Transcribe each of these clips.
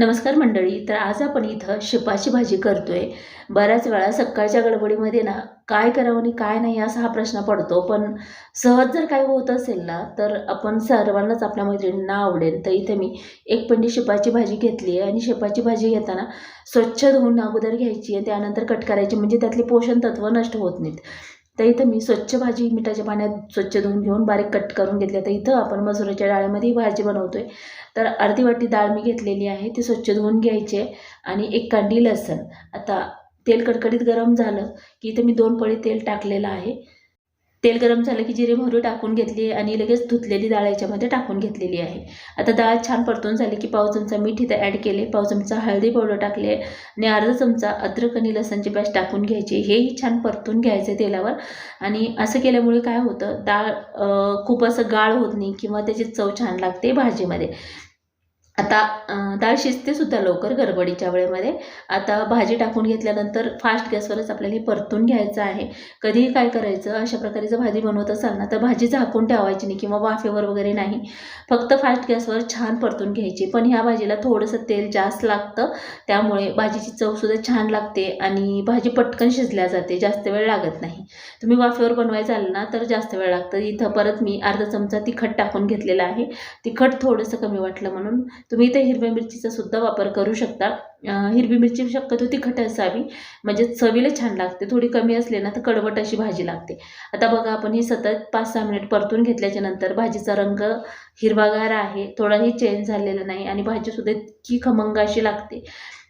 नमस्कार मंडळी तर आज आपण इथं शिपाची भाजी करतोय. बऱ्याच वेळा सकाळच्या गडबडीमध्ये ना काय करावं आणि काय नाही असा हा प्रश्न पडतो. पण सहज जर काय होत असेल ना तर आपण सर्वांनाच आपल्या मैत्रिणींना आवडेल. तर इथे मी एक पेंडी शिपाची भाजी घेतली आहे आणि शिपाची भाजी घेताना स्वच्छ धुवून अगोदर घ्यायची आहे त्यानंतर कट करायची. म्हणजे त्यातले पोषण तत्व नष्ट होत नाहीत. तर इथं मी स्वच्छ भाजी मिठाच्या पाण्यात स्वच्छ धुवून घेऊन बारीक कट करून घेतली तर इथं आपण मसुराच्या डाळीमध्ये भाजी बनवतो आहे तर अर्धी वाटी डाळ मी घेतलेली आहे. ती स्वच्छ धुवून घ्यायची आहे. आणि एक कांडी लसण. आता तेल कडकडीत गरम झालं की इथं मी दोन पळी तेल टाकलेलं आहे. तेल गरम झालं की जिरे मोहरी टाकून घेतली आणि लगेच धुतलेली डाळ याच्यामध्ये टाकून घेतलेली आहे. आता डाळ छान परतून झाली की पाव चमचा मीठ इथं ॲड केले पाव चमचा हळदी पावडर टाकले आणि अर्धा चमचा अद्रक आणि लसणची पेस्ट टाकून घ्यायची. हेही छान परतून घ्यायचं तेलावर. आणि असं केल्यामुळे काय होतं? डाळ खूप असं गाळ होत नाही किंवा त्याची चव छान लागते भाजीमध्ये. आता डाळ शिजते सुद्धा लवकर गडबडीच्या वेळेमध्ये. आता भाजी टाकून घेतल्यानंतर फास्ट गॅसवरच आपल्याला हे परतून घ्यायचं आहे. कधीही काय करायचं अशा प्रकारे जर भाजी बनवत असाल ना तर भाजी झाकून ठेवायची नाही किंवा वाफेवर वगैरे नाही. फक्त फास्ट गॅसवर छान परतून घ्यायची. पण ह्या भाजीला थोडंसं तेल जास्त लागतं. त्यामुळे भाजीची चवसुद्धा छान लागते आणि भाजी पटकन शिजल्या जाते. जास्त वेळ लागत नाही. तुम्ही वाफेवर बनवायचं आलं ना तर जास्त वेळ लागतं. इथं परत मी अर्धा चमचा तिखट टाकून घेतलेला आहे. तिखट थोडंसं कमी वाटलं म्हणून तुम्ही इथे हिरव्या मिरचीचा सुद्धा वापर करू शकता. हिरवी मिरची शक्यतो तिखट असावी. म्हणजे चवीला छान लागते. थोडी कमी असली ना तर कडवट अशी भाजी लागते. आता बघा आपण ही सतत पाच सहा मिनिट परतून घेतल्याच्या नंतर भाजीचा रंग हिरवागार आहे. थोडाही चेंज झालेला नाही आणि भाजीसुद्धा इतकी खमंग अशी लागते.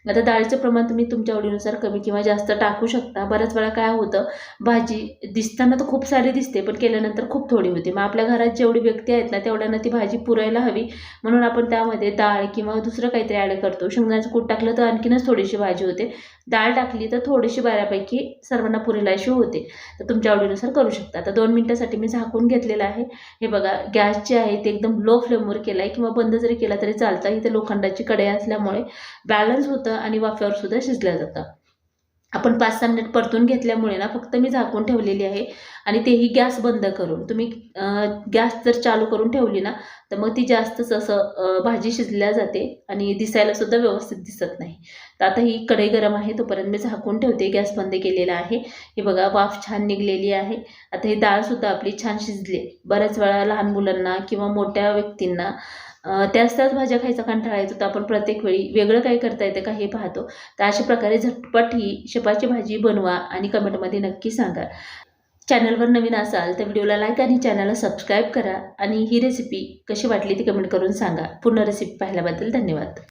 आता डाळीचं प्रमाण तुम्ही तुमच्या आवडीनुसार कमी किंवा जास्त टाकू शकता. बऱ्याच वेळा काय होतं भाजी दिसताना तर खूप सारी दिसते पण केल्यानंतर खूप थोडी होते. मग आपल्या घरात जेवढी व्यक्ती आहेत ना तेवढ्यांना ती भाजी पुरायला हवी. म्हणून आपण त्यामध्ये डाळ किंवा दुसरं काहीतरी ॲड करतो. शेंगदाण्याचं कूट टाकलं तर आणखीनच थोडीशी भाजी होते. डाळ टाकली तर थोडीशी बऱ्यापैकी सर्वांना पुरेला अशी होते. तर तुमच्या आवडीनुसार करू शकता. आता दोन मिनटासाठी मी झाकून घेतलेलं आहे. हे बघा गॅस जे आहे ते एकदम लो फ्लेमवर केला आहे किंवा बंद जरी केला तरी चालतं. इथे लोखंडाची कढई असल्यामुळे बॅलन्स होतं आणि वाफ्यावर सुद्धा शिजलं जातं. आपण पाच सहा मिनिट परतून घेतल्यामुळे ना फक्त मी झाकून ठेवलेली आहे आणि तेही गॅस बंद करून. तुम्ही गॅस जर चालू करून ठेवली ना तर मग ती जास्तच असं भाजी शिजल्या जाते आणि दिसायला सुद्धा व्यवस्थित दिसत नाही. तर आता ही कढई गरम आहे तोपर्यंत मी झाकून ठेवते. गॅस बंद केलेला आहे. हे बघा वाफ छान निघलेली आहे. आता ही डाळसुद्धा आपली छान शिजली. बऱ्याच वेळा लहान मुलांना किंवा मोठ्या व्यक्तींना त्याच त्याच भाज्या खायचा कंटाळा येतो तर आपण प्रत्येक वेळी वेगळं काय करता येतं का हे पाहतो. तर अशा प्रकारे झटपट ही शेपाची भाजी बनवा आणि कमेंटमध्ये नक्की सांगा. चॅनलवर नवीन असाल तर व्हिडिओला लाईक आणि चॅनलला सबस्क्राईब करा आणि ही रेसिपी कशी वाटली ती कमेंट करून सांगा. पूर्ण रेसिपी पाहिल्याबद्दल धन्यवाद.